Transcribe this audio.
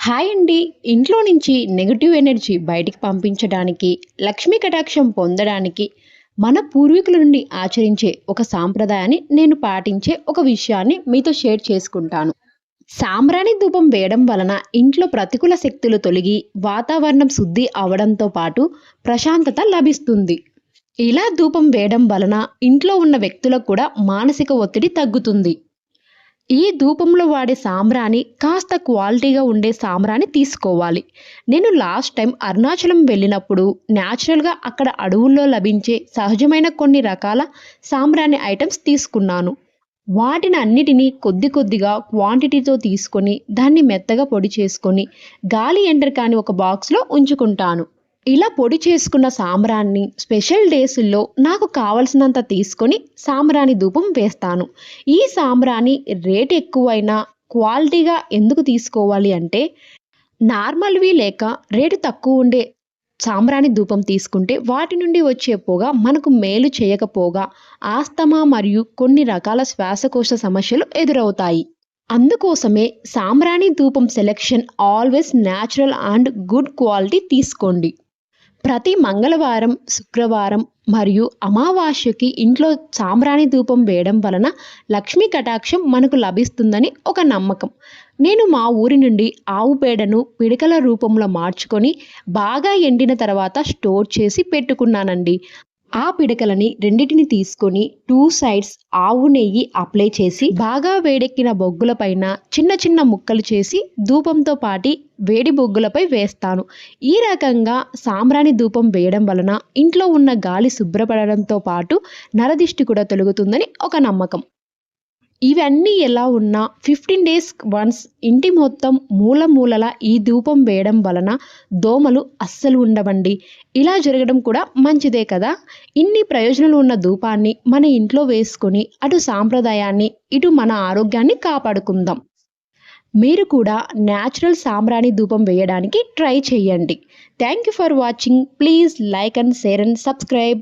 Hi అండి. ఇంట్లో నుంచి నెగటివ్ ఎనర్జీ బయటికి పంపించడానికి లక్ష్మీ కటాక్షం పొందడానికి మన పూర్వీకుల నుండి ఆచరించే ఒక సాంప్రదాయాన్ని నేను పాటించే ఒక విషయాన్ని మీతో షేర్ చేసుకుంటాను. సాంబ్రాణి ధూపం వేయడం వలన ఇంట్లో ప్రతికూల శక్తులు తొలగి వాతావరణం శుద్ధి అవడంతో పాటు ప్రశాంతత లభిస్తుంది. ఇలా ధూపం వేయడం వలన ఇంట్లో ఉన్న వ్యక్తులకు కూడా మానసిక ఒత్తిడి తగ్గుతుంది. ఈ ధూపంలో వాడే సాంబ్రాణి కాస్త క్వాలిటీగా ఉండే సాంబ్రాణి తీసుకోవాలి. నేను లాస్ట్ టైం అరుణాచలం వెళ్ళినప్పుడు న్యాచురల్గా అక్కడ అడవుల్లో లభించే సహజమైన కొన్ని రకాల సాంబ్రాణి ఐటమ్స్ తీసుకున్నాను. వాటిని అన్నిటినీ కొద్ది కొద్దిగా క్వాంటిటీతో తీసుకొని దాన్ని మెత్తగా పొడి చేసుకొని గాలి ఎంటర్ కాని ఒక బాక్స్లో ఉంచుకుంటాను. ఇలా పొడి చేసుకున్న సాంబ్రాన్ని స్పెషల్ డేస్లో నాకు కావలసినంత తీసుకొని సాంబ్రాణి ధూపం వేస్తాను. ఈ సాంబ్రాణి రేట్ ఎక్కువైనా క్వాలిటీగా ఎందుకు తీసుకోవాలి అంటే నార్మల్వి లేక రేటు తక్కువ ఉండే సాంబ్రాణి ధూపం తీసుకుంటే వాటి నుండి వచ్చే పొగ మనకు మేలు చేయకపోగా ఆస్తమా మరియు కొన్ని రకాల శ్వాసకోశ సమస్యలు ఎదురవుతాయి. అందుకోసమే సాంబ్రాణి ధూపం selection always natural and good quality తీసుకోండి. ప్రతి మంగళవారం శుక్రవారం మరియు అమావాస్యకి ఇంట్లో సాంబ్రాణి ధూపం వేయడం వలన లక్ష్మీ కటాక్షం మనకు లభిస్తుందని ఒక నమ్మకం. నేను మా ఊరి నుండి ఆవు పేడను పిడకల రూపంలో మార్చుకొని బాగా ఎండిన తర్వాత స్టోర్ చేసి పెట్టుకున్నానండి. ఆ పిడకలని రెండిటిని తీసుకొని టూ సైడ్స్ ఆవు నెయ్యి అప్లై చేసి బాగా వేడెక్కిన బొగ్గుల పైన చిన్న చిన్న ముక్కలు చేసి ధూపంతో పాటి వేడి బొగ్గులపై వేస్తాను. ఈ రకంగా సాంబ్రాణి ధూపం వేయడం వలన ఇంట్లో ఉన్న గాలి శుభ్రపడడంతో పాటు నరదిష్టి కూడా తొలగుతుందని ఒక నమ్మకం. ఇవన్నీ ఎలా ఉన్నా ఫిఫ్టీన్ డేస్ వన్స్ ఇంటి మొత్తం మూల మూలల ఈ ధూపం వేయడం వలన దోమలు అస్సలు ఉండవండి. ఇలా జరగడం కూడా మంచిదే కదా. ఇన్ని ప్రయోజనాలు ఉన్న ధూపాన్ని మన ఇంట్లో వేసుకొని అటు సాంప్రదాయాన్ని ఇటు మన ఆరోగ్యాన్ని కాపాడుకుందాం. మీరు కూడా న్యాచురల్ సాంబ్రాణి ధూపం వేయడానికి ట్రై చేయండి. Thank you for watching please like and share and subscribe